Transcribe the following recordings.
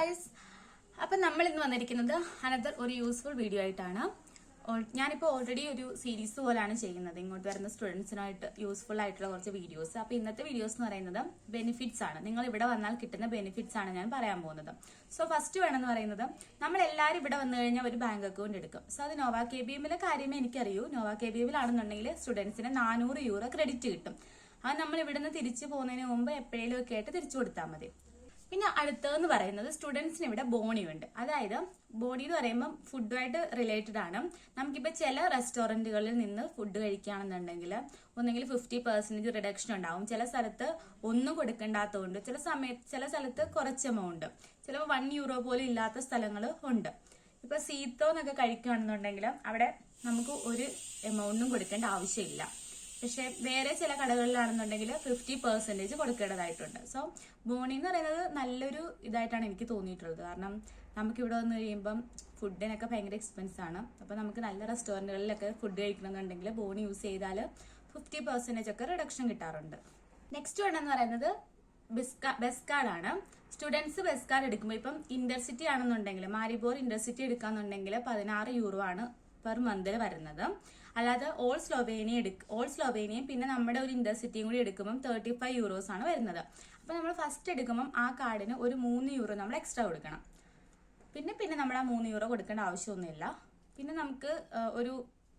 Guys അപ്പം നമ്മൾ ഇന്ന് വന്നിരിക്കുന്നത് അനദർ ഒരു യൂസ്ഫുൾ വീഡിയോ ആയിട്ടാണ്. ഞാനിപ്പോൾ ഓൾറെഡി ഒരു സീരീസ് പോലാണ് ചെയ്യുന്നത്. ഇങ്ങോട്ട് വരുന്ന സ്റ്റുഡൻസിനായിട്ട് യൂസ്ഫുൾ ആയിട്ടുള്ള കുറച്ച് വീഡിയോസ് അപ്പോൾ ഇന്നത്തെ വീഡിയോസ് എന്ന് പറയുന്നത് ബെനിഫിറ്റ്സ് ആണ്. നിങ്ങൾ ഇവിടെ വന്നാൽ കിട്ടുന്ന ബെനിഫിറ്റ്സ് ആണ് ഞാൻ പറയാൻ പോകുന്നത്. സോ ഫസ്റ്റ് വേണമെന്ന് പറയുന്നത് നമ്മൾ എല്ലാവരും ഇവിടെ വന്നു കഴിഞ്ഞാൽ ഒരു ബാങ്ക് അക്കൗണ്ട് എടുക്കും. സോ അത് നോവ കെ ബി എമ്മിലെ കാര്യമേ എനിക്കറിയൂ. നോവ കെ ബി എമ്മിലാണെന്നുണ്ടെങ്കിൽ സ്റ്റുഡൻസിന് നാനൂറ് യൂറോ ക്രെഡിറ്റ് കിട്ടും. അത് നമ്മൾ ഇവിടുന്ന് തിരിച്ചു പോകുന്നതിന് മുമ്പ് എപ്പോഴേലും ഒക്കെ ആയിട്ട് തിരിച്ചു കൊടുത്താൽ മതി. പിന്നെ അടുത്തതെന്ന് പറയുന്നത് സ്റ്റുഡൻസിന് ഇവിടെ ബോണി ഉണ്ട്. അതായത് ബോണി എന്ന് പറയുമ്പോൾ ഫുഡുമായിട്ട് റിലേറ്റഡ് ആണ്. നമുക്കിപ്പോൾ ചില റെസ്റ്റോറന്റുകളിൽ നിന്ന് ഫുഡ് കഴിക്കുകയാണെന്നുണ്ടെങ്കിൽ ഒന്നെങ്കിൽ ഫിഫ്റ്റി പെർസെന്റേജ് റിഡക്ഷൻ ഉണ്ടാവും. ചില സ്ഥലത്ത് ഒന്നും കൊടുക്കേണ്ടാത്തതുകൊണ്ട് ചില സമയത്ത് ചില സ്ഥലത്ത് കുറച്ച് എമൗണ്ട് ചിലപ്പോൾ വൺ യൂറോ പോലും ഇല്ലാത്ത സ്ഥലങ്ങൾ ഉണ്ട്. ഇപ്പൊ സീത്തോ എന്നൊക്കെ കഴിക്കുകയാണെന്നുണ്ടെങ്കിൽ അവിടെ നമുക്ക് ഒരു എമൗണ്ടും കൊടുക്കേണ്ട ആവശ്യമില്ല. പക്ഷെ വേറെ ചില കടകളിലാണെന്നുണ്ടെങ്കിൽ ഫിഫ്റ്റി പെർസെന്റേജ് കൊടുക്കേണ്ടതായിട്ടുണ്ട്. സോ ബോണി എന്ന് പറയുന്നത് നല്ലൊരു ഇതായിട്ടാണ് എനിക്ക് തോന്നിയിട്ടുള്ളത്. കാരണം നമുക്ക് ഇവിടെ വന്നു കഴിയുമ്പം ഫുഡിനൊക്കെ ഭയങ്കര എക്സ്പെൻസ് ആണ്. അപ്പോൾ നമുക്ക് നല്ല റെസ്റ്റോറന്റുകളിലൊക്കെ ഫുഡ് കഴിക്കണമെന്നുണ്ടെങ്കിൽ ബോണി യൂസ് ചെയ്താൽ ഫിഫ്റ്റി പെർസെന്റേജ് ഒക്കെ റിഡക്ഷൻ കിട്ടാറുണ്ട്. നെക്സ്റ്റ് വേണമെന്ന് പറയുന്നത് ബിസ്കാ ബസ് കാർഡാണ് സ്റ്റുഡൻസ് ബസ് കാർഡ് എടുക്കുമ്പോൾ ഇപ്പം ഇന്റർസിറ്റി ആണെന്നുണ്ടെങ്കിൽ മാരിബോർ ഇന്റർസിറ്റി എടുക്കാന്നുണ്ടെങ്കിൽ പതിനാറ് യൂറോ ആണ് പെർ മന്തിൽ വരുന്നത്. അല്ലാതെ ഓൾ സ്ലോവേനിയ ഓൾ സ്ലോവേനിയയും പിന്നെ നമ്മുടെ ഒരു ഇന്റർസിറ്റിയും കൂടി എടുക്കുമ്പം തേർട്ടി ഫൈവ് യൂറോസ് ആണ് വരുന്നത്. അപ്പോൾ നമ്മൾ ഫസ്റ്റ് എടുക്കുമ്പം ആ കാർഡിന് ഒരു മൂന്ന് യൂറോ നമ്മൾ എക്സ്ട്രാ കൊടുക്കണം. പിന്നെ പിന്നെ നമ്മൾ ആ മൂന്ന് യൂറോ കൊടുക്കേണ്ട ആവശ്യമൊന്നുമില്ല. പിന്നെ നമുക്ക് ഒരു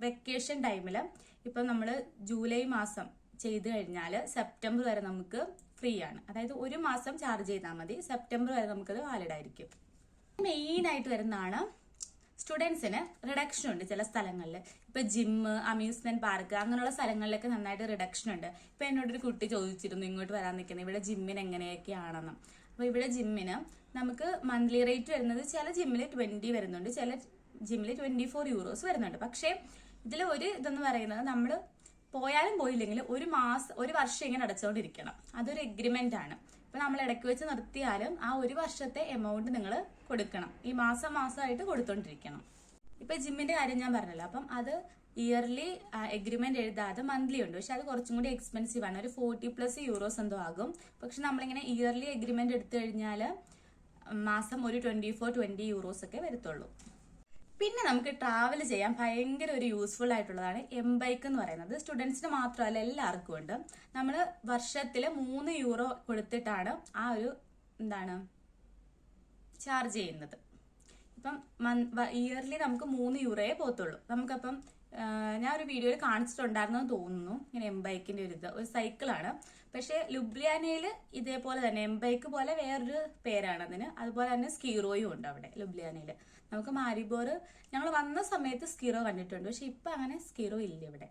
വെക്കേഷൻ ടൈമിൽ ഇപ്പം നമ്മൾ ജൂലൈ മാസം ചെയ്തു കഴിഞ്ഞാൽ സെപ്റ്റംബർ വരെ നമുക്ക് ഫ്രീ ആണ്. അതായത് ഒരു മാസം ചാർജ് ചെയ്താൽ മതി. സെപ്റ്റംബർ വരെ നമുക്കത് വാലിഡ് ആയിരിക്കും. മെയിൻ ആയിട്ട് വരുന്നതാണ് സ്റ്റുഡൻസിന് റിഡക്ഷൻ ഉണ്ട് ചില സ്ഥലങ്ങളിൽ. ഇപ്പൊ ജിമ്മ് അമ്യൂസ്മെന്റ് പാർക്ക് അങ്ങനെയുള്ള സ്ഥലങ്ങളിലൊക്കെ നന്നായിട്ട് റിഡക്ഷൻ ഉണ്ട്. ഇപ്പൊ എന്നോടൊരു കുട്ടി ചോദിച്ചിരുന്നു ഇങ്ങോട്ട് വരാൻ നിൽക്കുന്നത് ഇവിടെ ജിമ്മിന് എങ്ങനെയൊക്കെയാണെന്ന് അപ്പൊ ഇവിടെ ജിമ്മിന് നമുക്ക് മന്ത്ലി റേറ്റ് വരുന്നത് ചില ജിമ്മിൽ ട്വന്റി വരുന്നുണ്ട് ചില ജിമ്മിൽ ട്വന്റി ഫോർ യൂറോസ് വരുന്നുണ്ട്. പക്ഷേ ഇതിൽ ഒരു ഇതെന്ന് പറയുന്നത് നമ്മൾ പോയാലും പോയില്ലെങ്കിൽ ഒരു മാസം ഒരു വർഷം ഇങ്ങനെ അടച്ചുകൊണ്ടിരിക്കണം അതൊരു എഗ്രിമെന്റ് ആണ്. ഇപ്പൊ നമ്മൾ ഇടയ്ക്ക് വെച്ച് നിർത്തിയാലും ആ ഒരു വർഷത്തെ എമൗണ്ട് നിങ്ങൾ കൊടുക്കണം. ഈ മാസം മാസമായിട്ട് കൊടുത്തോണ്ടിരിക്കണം. ഇപ്പൊ ജിമ്മിന്റെ കാര്യം ഞാൻ പറഞ്ഞല്ലോ. അപ്പം അത് ഇയർലി എഗ്രിമെന്റ് എഴുതാതെ മന്ത്ലി ഉണ്ട്. പക്ഷെ അത് കുറച്ചും കൂടി എക്സ്പെൻസീവ് ആണ്. ഒരു ഫോർട്ടി പ്ലസ് യൂറോസ് എന്തോ ആകും. പക്ഷെ നമ്മളിങ്ങനെ ഇയർലി എഗ്രിമെന്റ് എടുത്തു കഴിഞ്ഞാൽ മാസം ഒരു ട്വന്റി ഫോർ ട്വന്റി യൂറോസ് ഒക്കെ വരത്തുള്ളൂ. പിന്നെ നമുക്ക് ട്രാവൽ ചെയ്യാൻ ഭയങ്കര ഒരു യൂസ്ഫുൾ ആയിട്ടുള്ളതാണ് എം ബൈക്ക് എന്ന് പറയുന്നത്. സ്റ്റുഡൻസിന് മാത്രമല്ല എല്ലാവർക്കും ഉണ്ട്. നമ്മൾ വർഷത്തിൽ മൂന്ന് യൂറോ കൊടുത്തിട്ടാണ് ആ ഒരു എന്താണ് ചാർജ് ചെയ്യുന്നത്. ഇപ്പം ഇയർലി നമുക്ക് മൂന്ന് യൂറോയെ പോകത്തുള്ളൂ. നമുക്കപ്പം ഞാൻ ഒരു വീഡിയോയിൽ കാണിച്ചിട്ടുണ്ടായിരുന്നു തോന്നുന്നു. ഇങ്ങനെ എം ബൈക്കിന്റെ ഒരു ഇത് ഒരു സൈക്കിളാണ് പക്ഷേ ലുബ്ലിയാനയിൽ ഇതേപോലെ തന്നെ എം ബൈക്ക് പോലെ വേറൊരു പേരാണ് അതിന്. അതുപോലെ തന്നെ സ്കീറോയും ഉണ്ട് അവിടെ ലുബ്ലിയാനയിൽ നമുക്ക് മാരിബോർ ഞങ്ങൾ വന്ന സമയത്ത് സ്കീറോ കണ്ടിട്ടുണ്ട്. പക്ഷെ ഇപ്പൊ അങ്ങനെ സ്കീറോ ഇല്ല ഇവിടെ.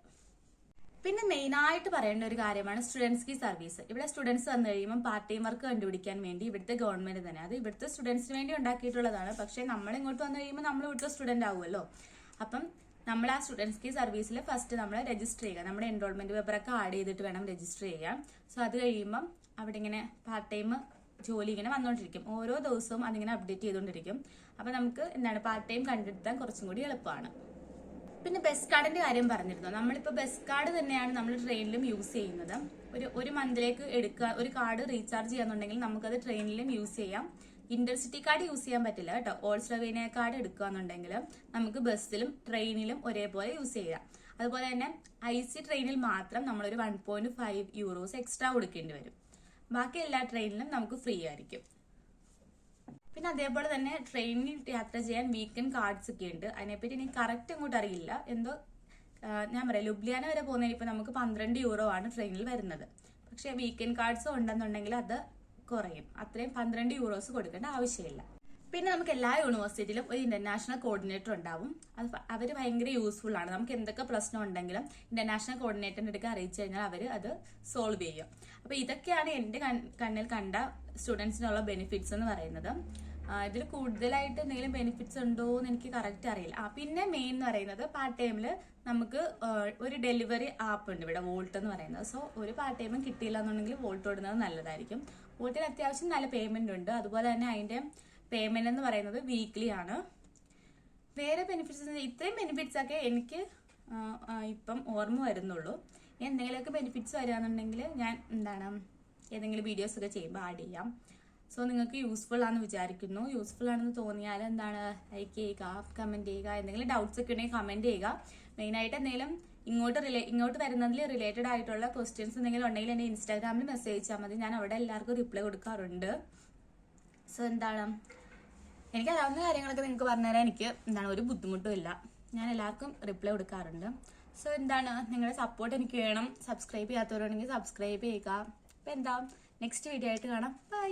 പിന്നെ മെയിൻ ആയിട്ട് പറയേണ്ട ഒരു കാര്യമാണ് സ്റ്റുഡൻസ് കി സർവീസ്. ഇവിടെ സ്റ്റുഡൻസ് വന്നു കഴിയുമ്പോൾ പാർട്ട് ടൈം വർക്ക് കണ്ടുപിടിക്കാൻ വേണ്ടി ഇവിടുത്തെ ഗവൺമെന്റ് തന്നെ. അത് ഇവിടുത്തെ സ്റ്റുഡൻസിന് വേണ്ടി ഉണ്ടാക്കിയിട്ടുള്ളതാണ്. പക്ഷേ നമ്മൾ ഇങ്ങോട്ട് വന്നു കഴിയുമ്പോൾ നമ്മൾ ഇവിടുത്തെ സ്റ്റുഡന്റ് ആവുമല്ലോ. അപ്പം നമ്മൾ ആ സ്റ്റുഡൻസ് കി സർവീസിൽ ഫസ്റ്റ് നമ്മൾ രജിസ്റ്റർ ചെയ്യുക. നമ്മുടെ എൻറോൾമെന്റ് പേപ്പറൊക്കെ ആഡ് ചെയ്തിട്ട് വേണം രജിസ്റ്റർ ചെയ്യാൻ. സോ അത് കഴിയുമ്പം അവിടെ ഇങ്ങനെ പാർട്ട് ടൈം ജോലി ഇങ്ങനെ വന്നുകൊണ്ടിരിക്കും ഓരോ ദിവസവും അതിങ്ങനെ അപ്ഡേറ്റ് ചെയ്തുകൊണ്ടിരിക്കും അപ്പം നമുക്ക് എന്താണ് പാർട്ട് ടൈം കണ്ടെത്താൻ കുറച്ചും കൂടി എളുപ്പമാണ്. പിന്നെ ബസ് കാർഡിന്റെ കാര്യം പറഞ്ഞിരുന്നു. നമ്മളിപ്പോൾ ബസ് കാർഡ് തന്നെയാണ് നമ്മൾ ട്രെയിനിലും യൂസ് ചെയ്യുന്നത്. ഒരു ഒരു മന്തിലേക്ക് എടുക്കുക ഒരു കാർഡ് റീചാർജ് ചെയ്യാന്നുണ്ടെങ്കിൽ നമുക്കത് ട്രെയിനിലും യൂസ് ചെയ്യാം. ഇന്റർസിറ്റി കാർഡ് യൂസ് ചെയ്യാൻ പറ്റില്ല കേട്ടോ. ഓൾ സ്ലോവേനിയ കാർഡ് എടുക്കുകയാണെന്നുണ്ടെങ്കിൽ നമുക്ക് ബസ്സിലും ട്രെയിനിലും ഒരേപോലെ യൂസ് ചെയ്യാം. അതുപോലെ തന്നെ ഐ സി ട്രെയിനിൽ മാത്രം നമ്മളൊരു one point five euros extra കൊടുക്കേണ്ടി വരും. ബാക്കി എല്ലാ ട്രെയിനിലും നമുക്ക് ഫ്രീ ആയിരിക്കും. പിന്നെ അതേപോലെ തന്നെ ട്രെയിനിൽ യാത്ര ചെയ്യാൻ വീക്കെൻഡ് കാർഡ്സ് ഒക്കെ ഉണ്ട്. അതിനെപ്പറ്റി എനിക്ക് കറക്റ്റ് അങ്ങോട്ട് അറിയില്ല. എന്തോ ഞാൻ പറയാം. ലുബ്ലിയാന വരെ പോകുന്നതിന് ഇപ്പൊ നമുക്ക് പന്ത്രണ്ട് യൂറോ ആണ് ട്രെയിനിൽ വരുന്നത്. പക്ഷേ വീക്കെൻഡ് കാർഡ്സ് ഉണ്ടെന്നുണ്ടെങ്കിൽ അത് കുറയും. അത്രയും പന്ത്രണ്ട് യൂറോസ് കൊടുക്കേണ്ട ആവശ്യമില്ല. പിന്നെ നമുക്ക് എല്ലാ യൂണിവേഴ്സിറ്റിയിലും ഒരു ഇന്റർനാഷണൽ കോർഡിനേറ്റർ ഉണ്ടാവും. അത് അവർ ഭയങ്കര യൂസ്ഫുൾ ആണ്. നമുക്ക് എന്തൊക്കെ പ്രശ്നം ഉണ്ടെങ്കിലും ഇന്റർനാഷണൽ കോർഡിനേറ്ററിന്റെ അടുക്ക് അറിയിച്ചു കഴിഞ്ഞാൽ അവർ അത് സോൾവ് ചെയ്യും. അപ്പോൾ ഇതൊക്കെയാണ് കൺ- കണ്ണിൽ കണ്ട സ്റ്റുഡൻസിനുള്ള ബെനിഫിറ്റ്സ് എന്ന് പറയുന്നത്. ഇതിൽ കൂടുതലായിട്ട് എന്തെങ്കിലും ബെനിഫിറ്റ്സ് ഉണ്ടോ എന്ന് എനിക്ക് കറക്റ്റ് അറിയില്ല. ആ പിന്നെ മെയിൻ എന്ന് പറയുന്നത് പാർട്ട് ടൈമിൽ നമുക്ക് ഒരു ഡെലിവറി ആപ്പ് ഉണ്ട് ഇവിടെ വോൾട്ട് എന്ന് പറയുന്നത്. സോ ഒരു പാർട്ട് ടൈമും കിട്ടിയില്ല എന്നുണ്ടെങ്കിൽ വോൾട്ട് ഓടുന്നത് നല്ലതായിരിക്കും. വോൾട്ടിന് അത്യാവശ്യം നല്ല പേയ്മെന്റ് ഉണ്ട്. അതുപോലെ തന്നെ അതിന്റെ പേയ്മെന്റ് എന്ന് പറയുന്നത് വീക്ക്ലി ആണ്. വേറെ ബെനിഫിറ്റ്സ് ഇത്രയും ബെനിഫിറ്റ്സ് ഒക്കെ എനിക്ക് ഇപ്പം ഓർമ്മ വരുന്നുള്ളൂ. എന്തെങ്കിലുമൊക്കെ ബെനിഫിറ്റ്സ് വരികയാണെന്നുണ്ടെങ്കിൽ ഞാൻ എന്താണ് ഏതെങ്കിലും വീഡിയോസ് ഒക്കെ ചെയ്യുമ്പോൾ ആഡ് ചെയ്യാം. സോ നിങ്ങൾക്ക് യൂസ്ഫുൾ ആണെന്ന് വിചാരിക്കുന്നു. യൂസ്ഫുൾ ആണെന്ന് തോന്നിയാൽ എന്താണ് ലൈക്ക് ചെയ്യുക കമന്റ് ചെയ്യുക എന്തെങ്കിലും ഡൗട്ട്സ് ഒക്കെ ഉണ്ടെങ്കിൽ കമന്റ് ചെയ്യുക. മെയിനായിട്ട് എന്തെങ്കിലും ഇങ്ങോട്ട് റിലേ ഇങ്ങോട്ട് വരുന്നതിൽ റിലേറ്റഡ് ആയിട്ടുള്ള ക്വസ്റ്റ്യൻസ് എന്തെങ്കിലും ഉണ്ടെങ്കിൽ എന്റെ ഇൻസ്റ്റാഗ്രാമിൽ മെസ്സേജ് അയച്ചാൽ മതി. ഞാൻ അവിടെ എല്ലാവർക്കും റിപ്ലൈ കൊടുക്കാറുണ്ട്. സോ എന്താണ്? എനിക്ക് അറിയാവുന്ന കാര്യങ്ങളൊക്കെ നിങ്ങൾക്ക് പറഞ്ഞുതരാൻ എനിക്ക് എന്താണ് ഒരു ബുദ്ധിമുട്ടും ഇല്ല. ഞാൻ എല്ലാവർക്കും റിപ്ലൈ കൊടുക്കാറുണ്ട്. സോ എന്താണ്? നിങ്ങളുടെ സപ്പോർട്ട് എനിക്ക് വേണം. സബ്സ്ക്രൈബ് ചെയ്യാത്തവരുണ്ടെങ്കിൽ സബ്സ്ക്രൈബ് ചെയ്യുക. അപ്പം എന്താ? നെക്സ്റ്റ് വീഡിയോ ആയിട്ട് കാണാം. ബൈ